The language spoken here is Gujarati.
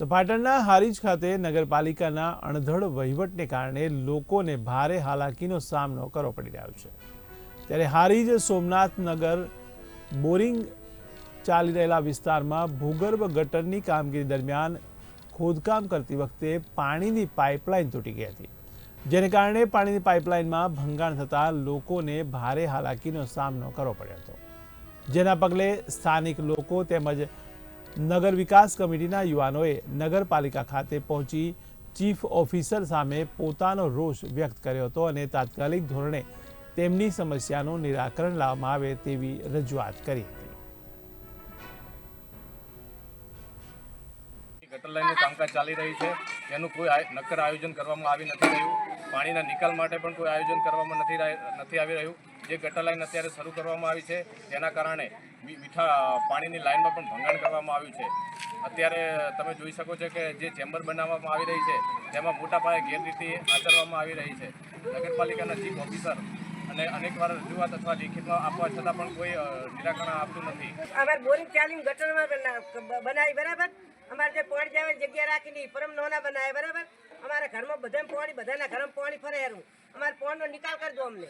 તો પાટણના હારીજ ખાતે નગરપાલિકાના અણધડ વહીવટને કારણે લોકોને ભારે હાલાકીનો સામનો કરવો પડી રહ્યો છે. ત્યારે હારીજ સોમનાથ નગર બોરિંગ ચાલી રહેલા વિસ્તારમાં ભૂગર્ભ ગટરની કામગીરી દરમિયાન ખોદકામ કરતી વખતે પાણીની પાઇપલાઇન તૂટી ગઈ હતી. જેને કારણે પાણીની પાઇપલાઇનમાં ભંગાણ થતાં લોકોને ભારે હાલાકીનો સામનો કરવો પડ્યો હતો. જેના પગલે સ્થાનિક લોકો તેમજ નગર વિકાસ કમિટીના યુવાનોએ નગરપાલિકા ખાતે પહોંચી ચીફ ઓફિસર સામે પોતાનો રોષ વ્યક્ત કર્યો હતો અને તાત્કાલિક ધોરણે તેમની સમસ્યાનું નિરાકરણ લાવવામાં આવે તેવી રજૂઆત કરી હતી. ગટર લાઈનનું કામકાજ ચાલી રહ્યું છે. એનું કોઈ નક્કર આયોજન કરવામાં આવી નથી રહ્યું. પાણીના નિકાલ માટે પણ કોઈ આયોજન કરવામાં નથી નથી આવી રહ્યું. જે ગટર લાઈન અત્યારે શરૂ કરવામાં આવી છે તેના કારણે મીઠા પાણીની લાઇનમાં પણ ભંગાણ કરવામાં આવ્યું છે. અત્યારે તમે જોઈ શકો છો કે જે ચેમ્બર બનાવવામાં આવી રહી છે, તેમાં મોટા પાયે ગેરરીતિ આચરવામાં આવી રહી છે. નગરપાલિકાના ચીફ ઓફિસર અને અનેકવાર રજૂઆત અથવા લેખિતમાં આપવા છતાં પણ કોઈ નિરાકરણ આપતું નથી. અમારે બોરિંગ ચાલીને ગટરમાં બનાવી, બરાબર? અમારે જે પાણી જવાની જગ્યા રાખીને પરમ નોના બનાવે બરાબર? અમારા ઘરમાં બધા પાણી, બધાના ઘરમાં પાણી ફરે અમારે પાણીનો નિકાલ કરજો અમને.